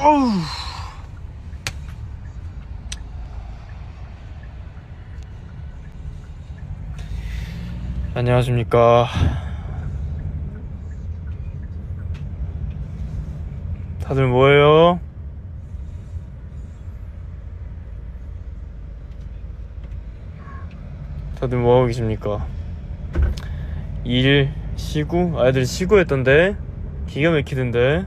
어우. 안녕하십니까. 다들 뭐해요? 다들 뭐하고 계십니까? 일, 쉬고? 아이들 쉬고 했던데? 기가 막히던데?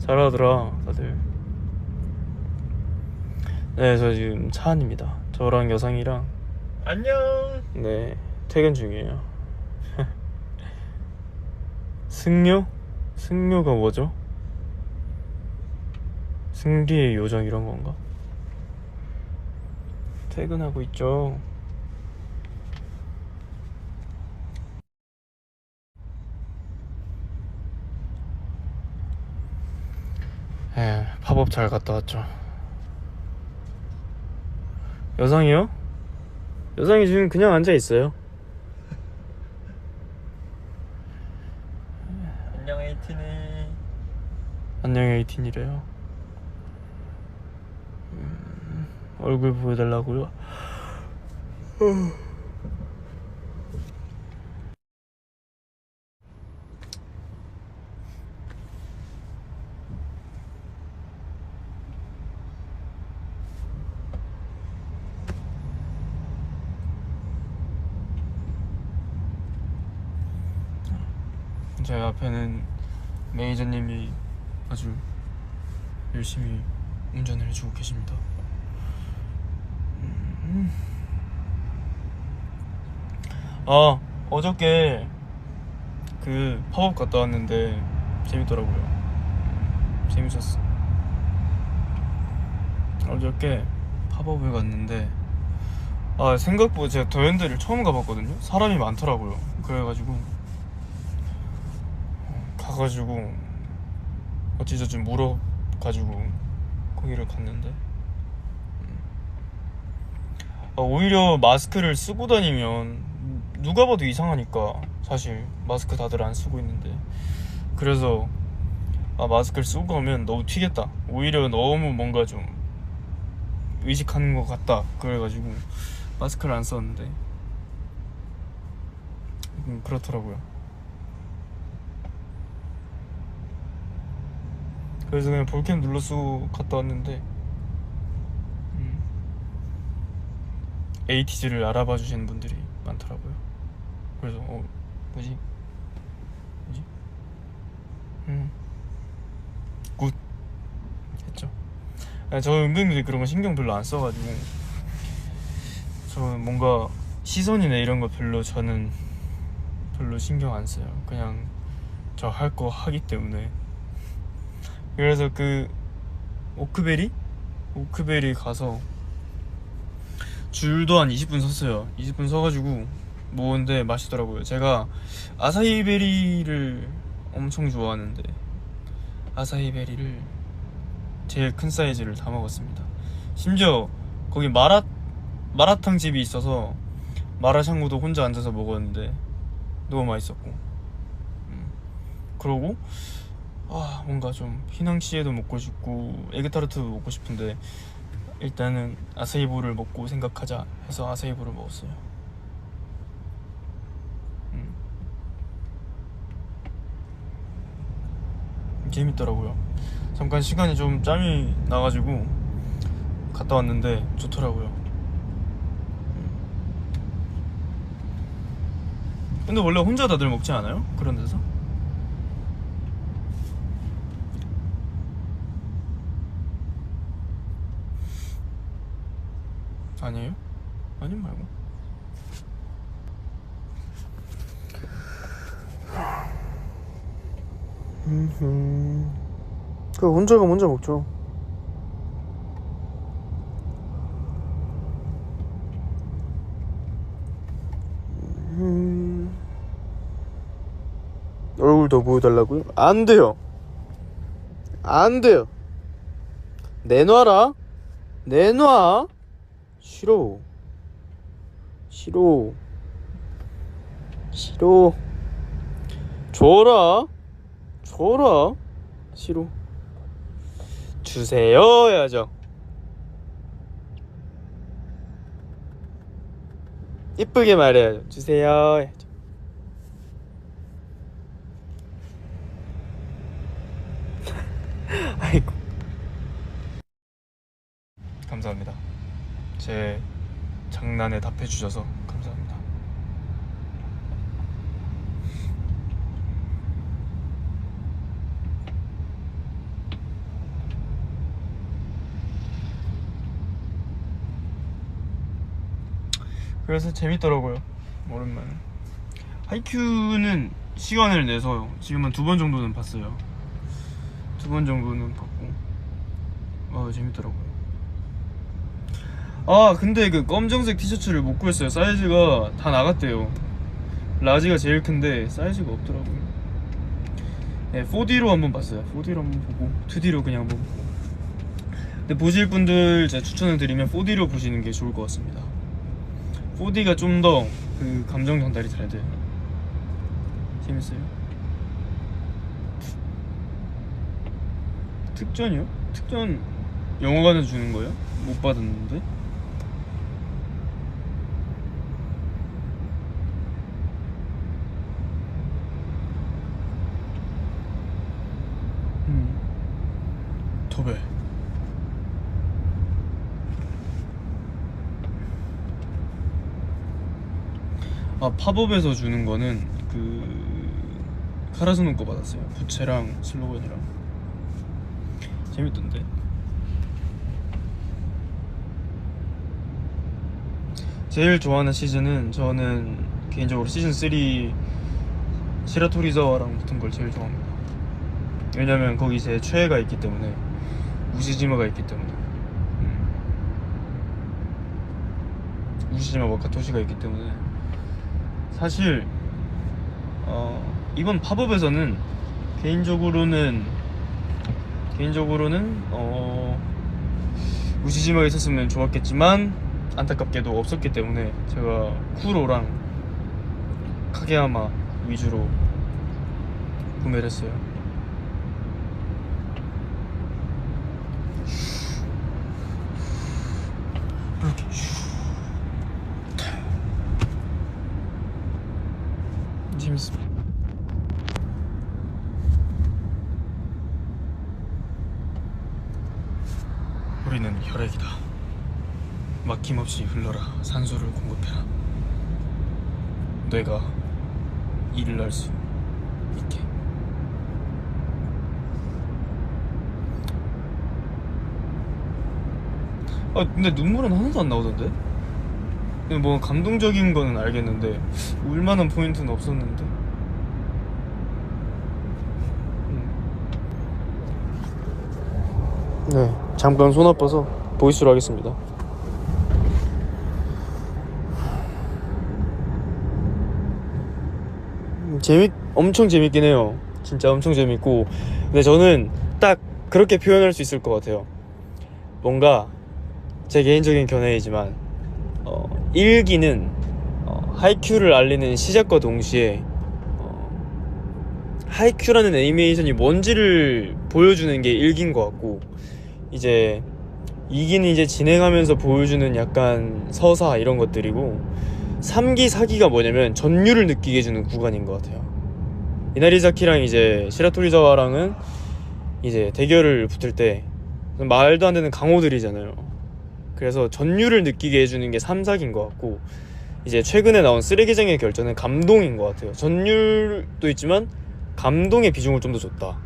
잘하더라, 다들. 네, 저 지금 차 안입니다. 저랑 여상이랑, 안녕. 네, 퇴근 중이에요. 승려? 승려가 뭐죠? 승리의 요정 이런 건가? 퇴근하고 있죠. 에, 팝업 잘 갔다 왔죠. 여상이요? 여상이 지금 그냥 앉아 있어요. 안녕 에이티네. 안녕 에이틴이래요. 음, 얼굴 보여달라고요? 제 앞에는 매니저님이 아주 열심히 운전을 해주고 계십니다. 음. 아 어저께 그 팝업 갔다 왔는데 재밌더라고요. 재밌었어. 어저께 팝업을 갔는데 아 생각보다 제가 더현대를 처음 가봤거든요. 사람이 많더라고요. 그래가지고 어, 가가지고 어찌저찌 물어가지고 거기를 갔는데? 음. 아, 오히려 마스크를 쓰고 다니면 누가 봐도 이상하니까 사실 마스크 다들 안 쓰고 있는데. 그래서 아 마스크를 쓰고 가면 너무 튀겠다. 오히려 너무 뭔가 좀 의식하는 것 같다. 그래가지고 마스크를 안 썼는데. 음, 그렇더라고요 그래서 그냥 볼캠 눌러 쓰고 갔다 왔는데 음, 에이티즈를 알아봐 주시는 분들이 많더라고요. 그래서 어 뭐지 뭐지 음굿 했죠. 아, 저 은근히 그런 거 신경 별로 안 써가지고 저는 뭔가 시선이나 이런 거 별로 저는 별로 신경 안 써요. 그냥 저 할 거 하기 때문에. 그래서 그 오크베리? 오크베리 가서 줄도 한 20분 섰어요. 20분 서가지고 먹었는데 맛있더라고요. 제가 아사히베리를 엄청 좋아하는데 아사히베리를 제일 큰 사이즈를 다 먹었습니다. 심지어 거기 마라 마라탕 집이 있어서 마라샹구도 혼자 앉아서 먹었는데 너무 맛있었고 음. 그러고 아 뭔가 좀 휘낭시에도 먹고 싶고 에그타르트도 먹고 싶은데 일단은 아사이보를 먹고 생각하자 해서 아사이보를 먹었어요. 음. 재밌더라고요. 잠깐 시간이 좀 짬이 나가지고 갔다 왔는데 좋더라고요. 음. 근데 원래 혼자 다들 먹지 않아요? 그런 데서? 아니에요? 아님 말고. 그 혼자 가 혼자 먹죠. 음. 얼굴 더 보여달라고요? 안 돼요. 안 돼요. 내놔라. 내놔. 싫어. 싫어. 싫어. 줘라. 줘라. 싫어. 주세요 해야죠. 이쁘게 말해야죠. 주세요 해야죠. 아이고. 감사합니다. 제 장난에 답해 주셔서 감사합니다. 그래서 재밌더라고요. 오랜만에. 하이큐는 시간을 내서 지금 한 두 번 정도는 봤어요. 두 번 정도는 봤고, 아 재밌더라고요. 아 근데 그 검정색 티셔츠를 못 구했어요. 사이즈가 다 나갔대요. 라지가 제일 큰데 사이즈가 없더라고요. 네, 4D로 한번 봤어요. 4D로 한번 보고 2D로 그냥 보고. 근데 보실 분들 제가 추천을 드리면 4D로 보시는 게 좋을 것 같습니다. 4D가 좀 더 그 감정 전달이 잘 돼요. 재밌어요. 특전이요? 특전 영화관에서 주는 거예요? 못 받았는데? 음. 도배. 아 팝업에서 주는 거는 그 카라스노 거 받았어요. 부채랑 슬로건이랑 재밌던데. 제일 좋아하는 시즌은 저는 개인적으로 시즌 3 시라토리자와랑 붙은 걸 제일 좋아합니다. 왜냐면 거기 제 최애가 있기 때문에 우시지마가 있기 때문에 음. 우시지마 와카토시가 있기 때문에 사실 어, 이번 팝업에서는 개인적으로는 개인적으로는 어, 우시지마가 있었으면 좋았겠지만 안타깝게도 없었기 때문에 제가 쿠로랑 카게야마 위주로 구매를 했어요. 이렇게 재밌습니다. 우리는 혈액이다. 막힘 없이 흘러라 산소를 공급해라. 뇌가 일을 할 수 있게. 아 근데 눈물은 하나도 안 나오던데? 근데 뭐 감동적인 거는 알겠는데 울만한 포인트는 없었는데. 네, 잠깐 손 아파서 보이스로 하겠습니다. 재밌 엄청 재밌긴 해요. 진짜 엄청 재밌고 근데 저는 딱 그렇게 표현할 수 있을 것 같아요. 뭔가 제 개인적인 견해이지만 어, 1기는 어, 하이큐를 알리는 시작과 동시에 어, 하이큐라는 애니메이션이 뭔지를 보여주는 게 1기인 것 같고 이제 2기는 이제 진행하면서 보여주는 약간 서사 이런 것들이고 3기, 4기가 뭐냐면 전율을 느끼게 해주는 구간인 것 같아요. 이나리자키랑 이제 시라토리자와랑은 이제 대결을 붙을 때 말도 안 되는 강호들이잖아요. 그래서 전율을 느끼게 해주는 게 3, 4기인 것 같고 이제 최근에 나온 쓰레기장의 결전은 감동인 것 같아요. 전율도 있지만 감동의 비중을 좀 더 줬다.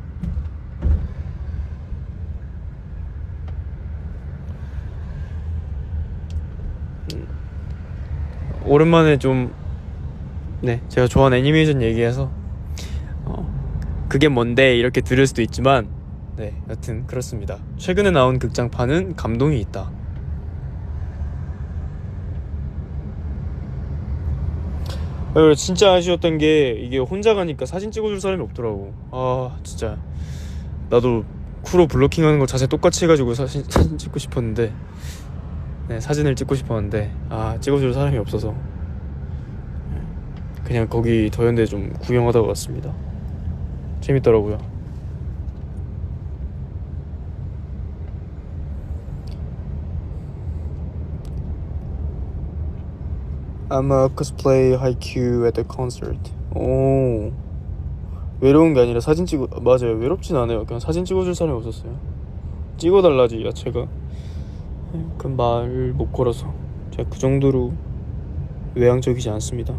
오랜만에 좀 네, 제가 좋아하는 애니메이션 얘기해서 어, 그게 뭔데 이렇게 들을 수도 있지만 네, 여튼 그렇습니다. 최근에 나온 극장판은 감동이 있다. 어, 진짜 아쉬웠던 게 이게 혼자 가니까 사진 찍어줄 사람이 없더라고. 아 진짜 나도 쿠로 블로킹하는 거 자세 똑같이 해가지고 사진, 사진 찍고 싶었는데 네, 사진을 찍고 싶었는데 아 찍어줄 사람이 없어서. 네, 그냥 거기 더현대 좀 구경하다가 왔습니다. 재밌더라고요. I'm a cosplay haiku at the concert. 오. 외로운 게 아니라 사진 찍어 맞아요. 외롭진 않아요. 그냥 사진 찍어줄 사람이 없었어요. 찍어달라지 야채가. 그 말 못 걸어서 제가 그 정도로 외향적이지 않습니다.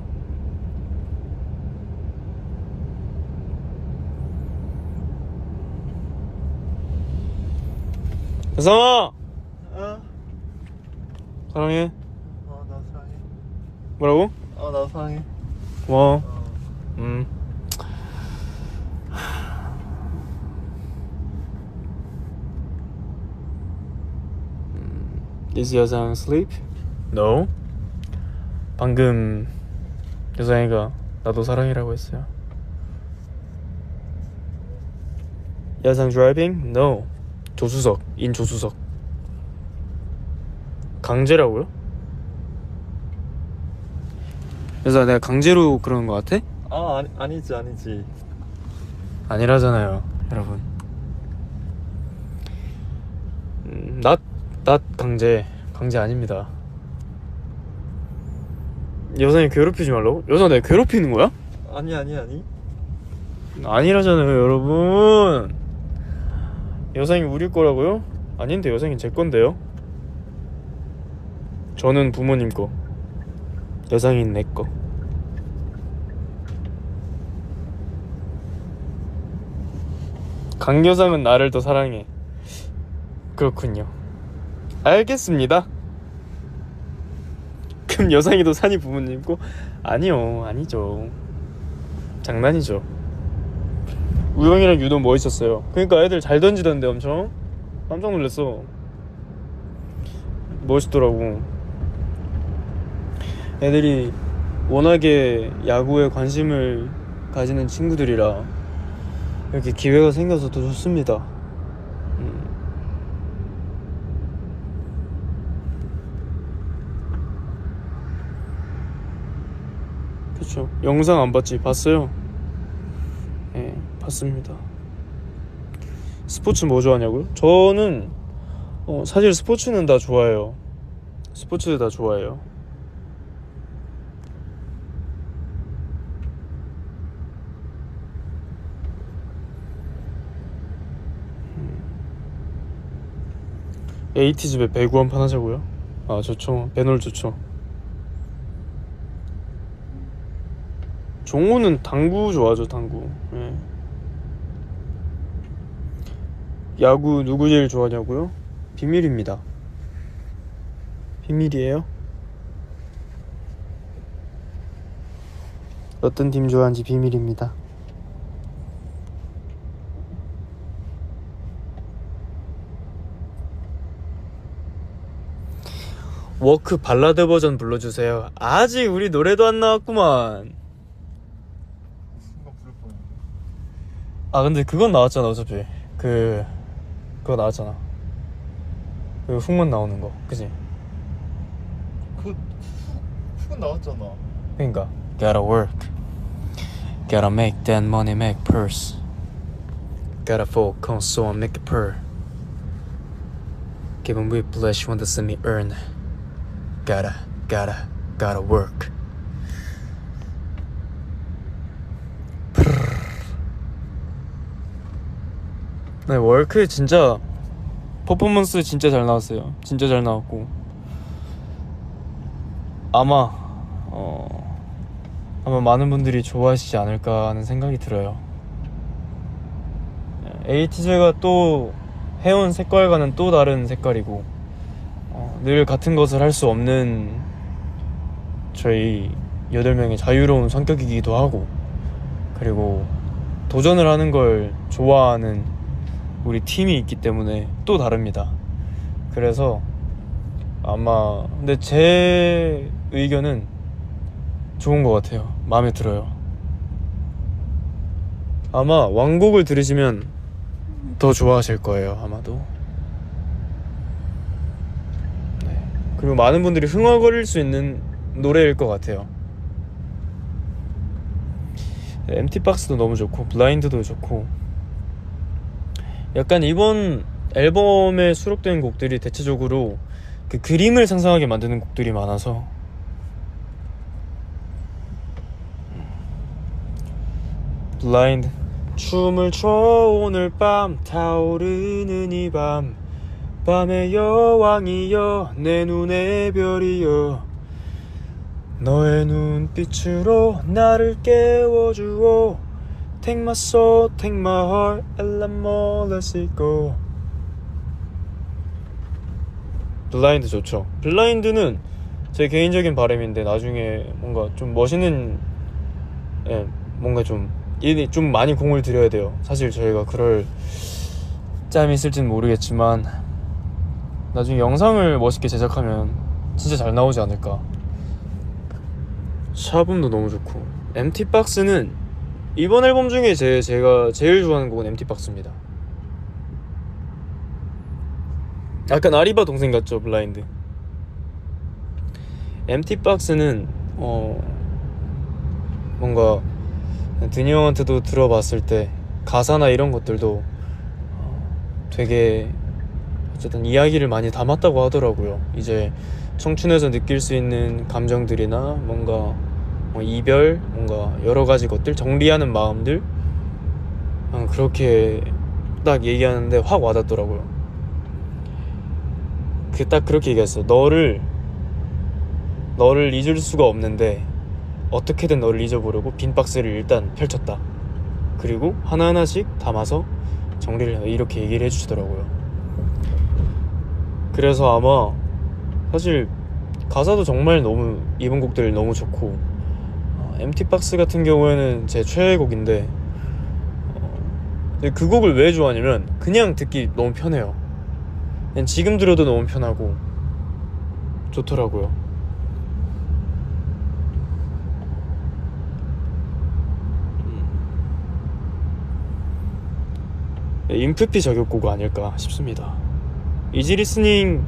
대성아 어? 사랑해. 어, 나 사랑해. 뭐라고? 어, 나 사랑해. 고마워. 어. 음. Is 여상 sleep? No. 방금 여상이가 나도 사랑이라고 했어요. 여상 driving? No. 조수석, 인 조수석. 강제라고요? 그래서 내가 강제로 그러는 거 같아? 아, 아니, 아니지, 아니지. 아니라잖아요, 여러분. 음, 낫, 낫 강제, 강제 아닙니다. 여성이 괴롭히지 말라고? 여성 내가 괴롭히는 거야? 아니, 아니, 아니. 아니라잖아요, 여러분. 여성이 우리 거라고요? 아닌데 여성이 제 건데요. 저는 부모님 거, 여성인 내 거. 강여상은 나를 더 사랑해. 그렇군요. 알겠습니다. 그럼 여상이도 산이 부모님 거? 아니요, 아니죠. 장난이죠. 우영이랑 유도 멋있었어요. 그러니까 애들 잘 던지던데 엄청 깜짝 놀랐어. 멋있더라고. 애들이 워낙에 야구에 관심을 가지는 친구들이라 이렇게 기회가 생겨서 더 좋습니다. 음. 그쵸. 영상 안 봤지? 봤어요. 예, 봤습니다. 스포츠 뭐 좋아하냐고요? 저는 어, 사실 스포츠는 다 좋아해요. 스포츠 다 좋아해요. 에이티즈배 배구 한판 하자고요? 아 좋죠. 배놀 좋죠. 종호는 당구 좋아하죠 당구. 예. 야구 누구 제일 좋아하냐고요? 비밀입니다. 비밀이에요? 어떤 팀 좋아하는지 비밀입니다. 워크 발라드 버전 불러주세요. 아직 우리 노래도 안 나왔구만. 순간 부를 뻔. 아 근데 그건 나왔잖아 어차피 그 그거 나왔잖아 그 훅만 나오는 거 그지 그, 훅, 훅은 나왔잖아. 그니까 Gotta work Gotta make that money make purse Gotta focus so I make it purr Give 'em whiplash when they see me earn Gotta gotta gotta work 네 월크 진짜 퍼포먼스 진짜 잘 나왔어요 진짜 잘 나왔고 아마 어 아마 많은 분들이 좋아하시지 않을까 하는 생각이 들어요. 에이티즈가 또 해온 색깔과는 또 다른 색깔이고 어, 늘 같은 것을 할 수 없는 저희 여덟 명의 자유로운 성격이기도 하고 그리고 도전을 하는 걸 좋아하는 우리 팀이 있기 때문에 또 다릅니다. 그래서 아마 근데 제 의견은 좋은 것 같아요. 마음에 들어요. 아마 왕곡을 들으시면 더 좋아하실 거예요. 아마도. 네. 그리고 많은 분들이 흥얼거릴 수 있는 노래일 것 같아요. MT 박스도 너무 좋고 블라인드도 좋고 약간 이번 앨범에 수록된 곡들이 대체적으로 그 그림을 상상하게 만드는 곡들이 많아서. 블라인드. 춤을 춰 오늘 밤. 타오르는 이 밤. 밤의 여왕이여 내 눈의 별이여. 너의 눈빛으로 나를 깨워주오 Take my soul, take my heart, and let more let's it go 블라인드 좋죠 블라인드는 제 개인적인 바람인데 나중에 뭔가 좀 멋있는 예, 뭔가 좀, 이좀 많이 공을 들여야 돼요. 사실 저희가 그럴 짬이 있을지는 모르겠지만, 나중에 영상을 멋있게 제작하면 진짜 잘 나오지 않을까. 샤붐도 너무 좋고, MT박스는 이번 앨범 중에 제, 제가 제일 좋아하는 곡은 MT박스입니다. 약간 아리바 동생 같죠, 블라인드. MT박스는, 어, 뭔가 드니 형한테도 들어봤을 때 가사나 이런 것들도 어, 되게 어쨌든 이야기를 많이 담았다고 하더라고요. 이제 청춘에서 느낄 수 있는 감정들이나 뭔가 뭐 이별, 뭔가 여러 가지 것들 정리하는 마음들 어, 그렇게 딱 얘기하는데 확 와닿더라고요. 그 딱 그렇게 얘기했어. 너를 너를 잊을 수가 없는데 어떻게든 너를 잊어보려고 빈 박스를 일단 펼쳤다. 그리고 하나하나씩 담아서 정리를 해. 이렇게 얘기를 해주시더라고요. 그래서 아마 사실 가사도 정말 너무 이번 곡들 너무 좋고 어, MT 박스 같은 경우에는 제 최애곡인데 어, 그 곡을 왜 좋아하냐면 그냥 듣기 너무 편해요. 그냥 지금 들어도 너무 편하고 좋더라고요. 인프피 저격곡 아닐까 싶습니다. 이지 리스닝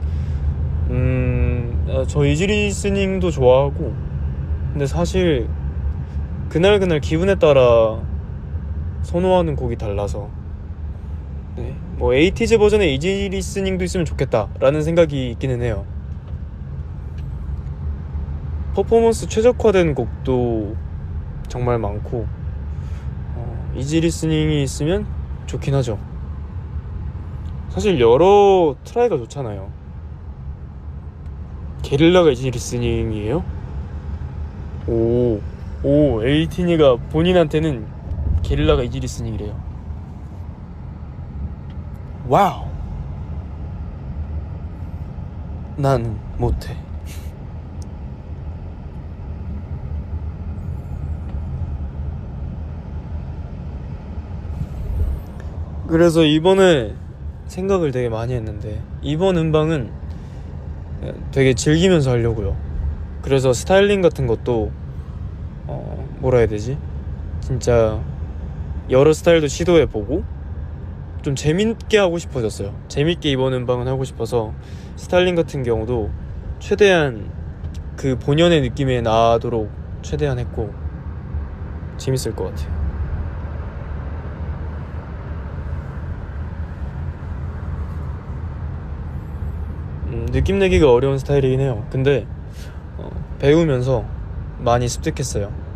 음, 아, 저 이지 리스닝도 좋아하고 근데 사실 그날 그날 기분에 따라 선호하는 곡이 달라서 네, 뭐 에이티즈 버전의 이지 리스닝도 있으면 좋겠다라는 생각이 있기는 해요. 퍼포먼스 최적화된 곡도 정말 많고 어, 이지 리스닝이 있으면 좋긴 하죠. 사실 여러 트라이가 좋잖아요. 게릴라가 이지 리스닝이에요? 오, 오, 에이티니가 본인한테는 게릴라가 이지 리스닝이래요. 와우. 나는 못해. 그래서 이번에 생각을 되게 많이 했는데 이번 음방은 되게 즐기면서 하려고요. 그래서 스타일링 같은 것도 어 뭐라 해야 되지? 진짜 여러 스타일도 시도해 보고 좀 재밌게 하고 싶어졌어요. 재밌게 이번 음방은 하고 싶어서 스타일링 같은 경우도 최대한 그 본연의 느낌에 나도록 최대한 했고 재밌을 것 같아요. 음, 느낌 내기가 어려운 스타일이긴 해요. 근데 어, 배우면서 많이 습득했어요.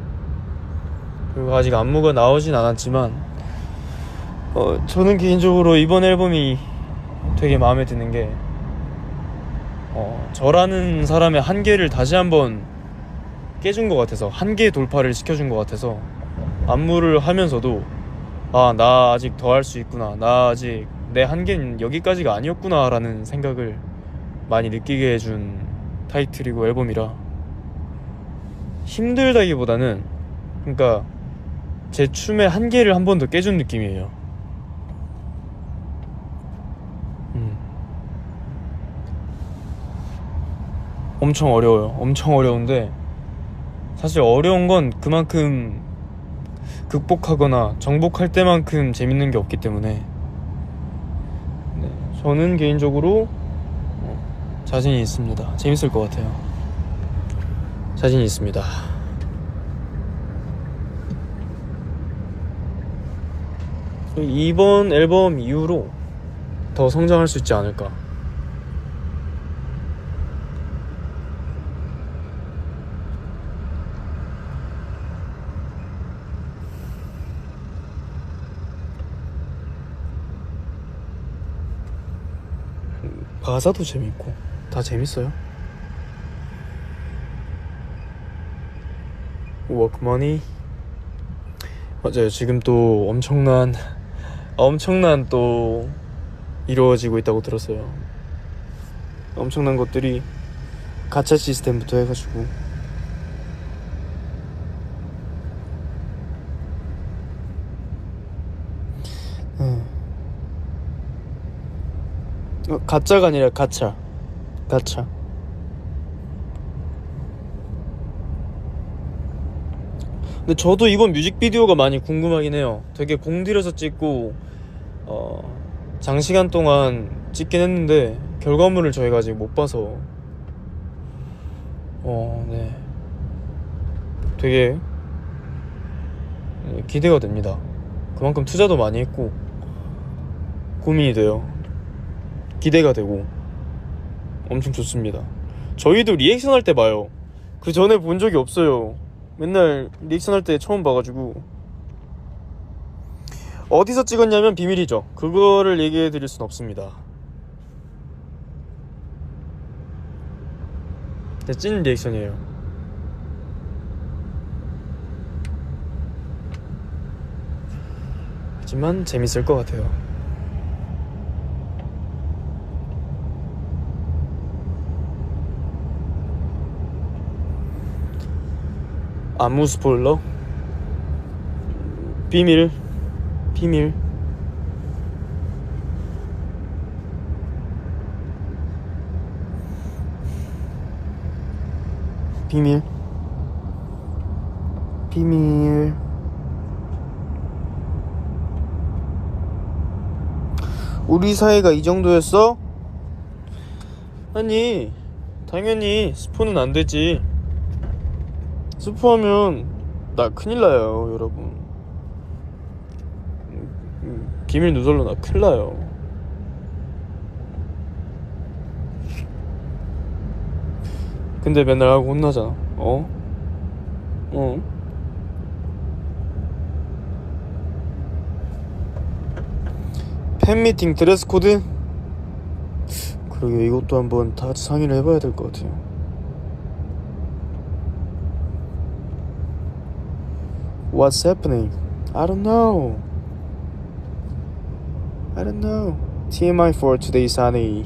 그리고 아직 안무가 나오진 않았지만 어, 저는 개인적으로 이번 앨범이 되게 마음에 드는 게 어, 저라는 사람의 한계를 다시 한번 깨준 것 같아서 한계 돌파를 시켜준 것 같아서 안무를 하면서도 아 나 아직 더 할 수 있구나. 나 아직 내 한계는 여기까지가 아니었구나 라는 생각을 많이 느끼게 해준 타이틀이고 앨범이라 힘들다기보다는 그러니까 제 춤의 한계를 한 번 더 깨준 느낌이에요. 음. 엄청 어려워요. 엄청 어려운데 사실 어려운 건 그만큼 극복하거나 정복할 때만큼 재밌는 게 없기 때문에 네, 저는 개인적으로 자신이 있습니다. 재밌을 것 같아요. 자신이 있습니다. 이번 앨범 이후로 더 성장할 수 있지 않을까. 가사도 재밌고. 다 재밌어요. 워크머니 맞아요. 지금 또 엄청난 엄청난 또 이루어지고 있다고 들었어요. 엄청난 것들이 가차 시스템부터 해가지고 음. 어, 가짜가 아니라 가차 가차 근데 저도 이번 뮤직비디오가 많이 궁금하긴 해요 되게 공들여서 찍고 어 장시간 동안 찍긴 했는데 결과물을 저희가 아직 못 봐서 어 네 되게 네, 기대가 됩니다 그만큼 투자도 많이 했고 고민이 돼요 기대가 되고 엄청 좋습니다. 저희도 리액션 할 때 봐요. 그 전에 본 적이 없어요. 맨날 리액션 할 때 처음 봐가지고 어디서 찍었냐면 비밀이죠. 그거를 얘기해 드릴 순 없습니다. 근데 찐 리액션이에요. 하지만 재밌을 것 같아요. 아무 스포일러? 비밀? 비밀? 비밀? 비밀? 우리 사이가 이 정도였어? 아니 당연히 스포는 안 되지 스포하면 나 큰일 나요, 여러분. 비밀 누설로 나 큰일 나요. 근데 맨날 하고 혼나잖아. 어? 어? 팬미팅 드레스 코드? 그러게 이것도 한번 다 같이 상의를 해봐야 될 것 같아요. What's happening? I don't know. I don't know. TMI for today's honey.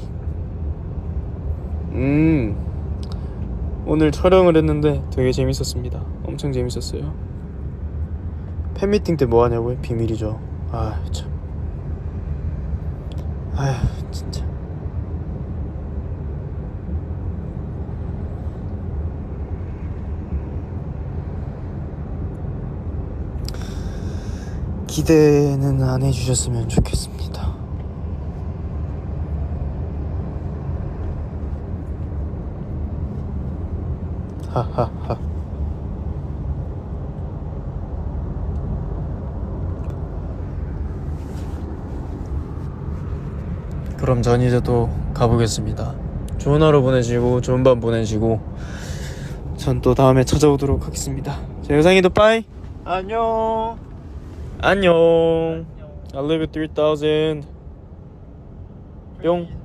음. 오늘 촬영을 했는데 되게 재밌었습니다. 엄청 재밌었어요. 팬미팅 때 뭐 하냐고요? 비밀이죠. 아, 참. 아휴, 진짜. 기대는 안 해주셨으면 좋겠습니다. 하하하. 그럼 전 이제 또 가보겠습니다. 좋은 하루 보내시고 좋은 밤 보내시고 전 또 다음에 찾아오도록 하겠습니다. 자, 영상이도 빠이. 안녕. 안녕. I live at 3000. 뿅.